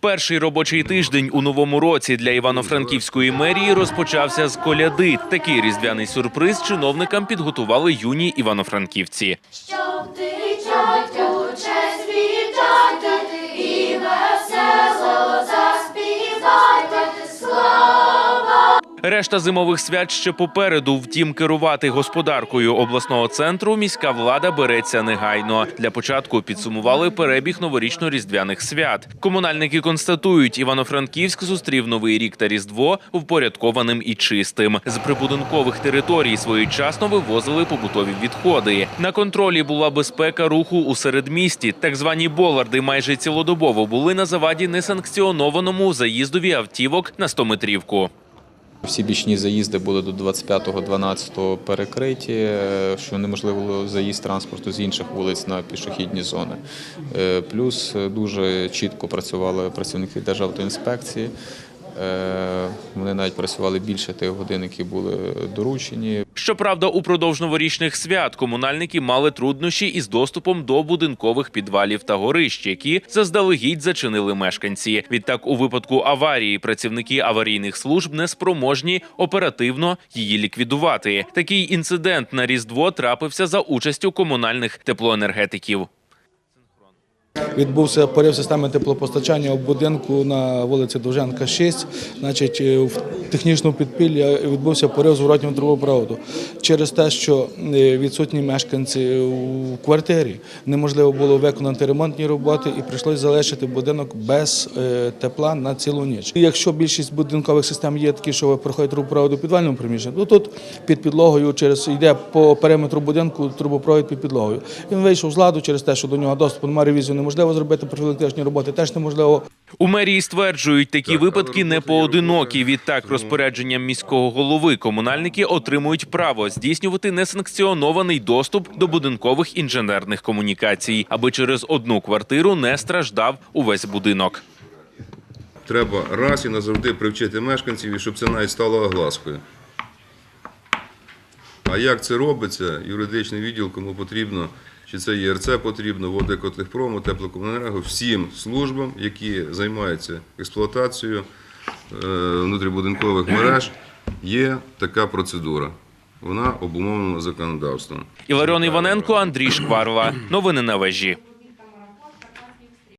Перший робочий тиждень у новому році для Івано-Франківської мерії розпочався з коляди. Такий різдвяний сюрприз чиновникам підготували юні івано-франківці. Решта зимових свят ще попереду. Втім, керувати господаркою обласного центру міська влада береться негайно. Для початку підсумували перебіг новорічно-різдвяних свят. Комунальники констатують, Івано-Франківськ зустрів новий рік та різдво впорядкованим і чистим. З прибудинкових територій своєчасно вивозили побутові відходи. На контролі була безпека руху у середмісті. Так звані боларди майже цілодобово були на заваді несанкціонованому заїздові автівок на 100-метрівку. Всі бічні заїзди були до 25-12 перекриті, е, що неможливо заїзд транспорту з інших вулиць на пішохідні зони. Е, Плюс е, дуже чітко працювали працівники Державтоінспекції. Е, Вони навіть працювали більше тих годин, які були доручені. Щоправда, упродовж новорічних свят комунальники мали труднощі із доступом до будинкових підвалів та горищ, які заздалегідь зачинили мешканці. Відтак, у випадку аварії працівники аварійних служб не спроможні оперативно її ліквідувати. Такий інцидент на різдво трапився за участю комунальних теплоенергетиків. Відбувся порив системи теплопостачання у будинку на вулиці Довженка, 6. Значить, е, в технічному підпіллі відбувся порив зворотнього трубопроводу. Через те, що е, відсутні мешканці у квартирі, неможливо було виконати ремонтні роботи і прийшлося залишити будинок без е, тепла на цілу ніч. Якщо більшість будинкових систем є такі, що проходять трубопровод у підвальному приміщенні, то тут під підлогою через йде по периметру будинку трубопровід під підлогою. Він вийшов з ладу через те, що до нього доступу немає ревізію неможливо зробити, профілактичні роботи теж неможливо. У мерії стверджують, такі випадки не поодинокі. Відтак, розпорядженням міського голови комунальники отримують право здійснювати несанкціонований доступ до будинкових інженерних комунікацій, аби через одну квартиру не страждав увесь будинок. Треба раз і назавжди привчити мешканців, і щоб це навіть стало огласкою. А як це робиться, юридичний відділ, кому потрібно, чи це ЄРЦ потрібно, водокотлехпрому, теплокомуненерго, всім службам, які займаються експлуатацією е, внутрібудинкових мереж, є така процедура. Вона обумовлена законодавством. Іларіон Іваненко, Андрій Шкварова. Новини на вежі.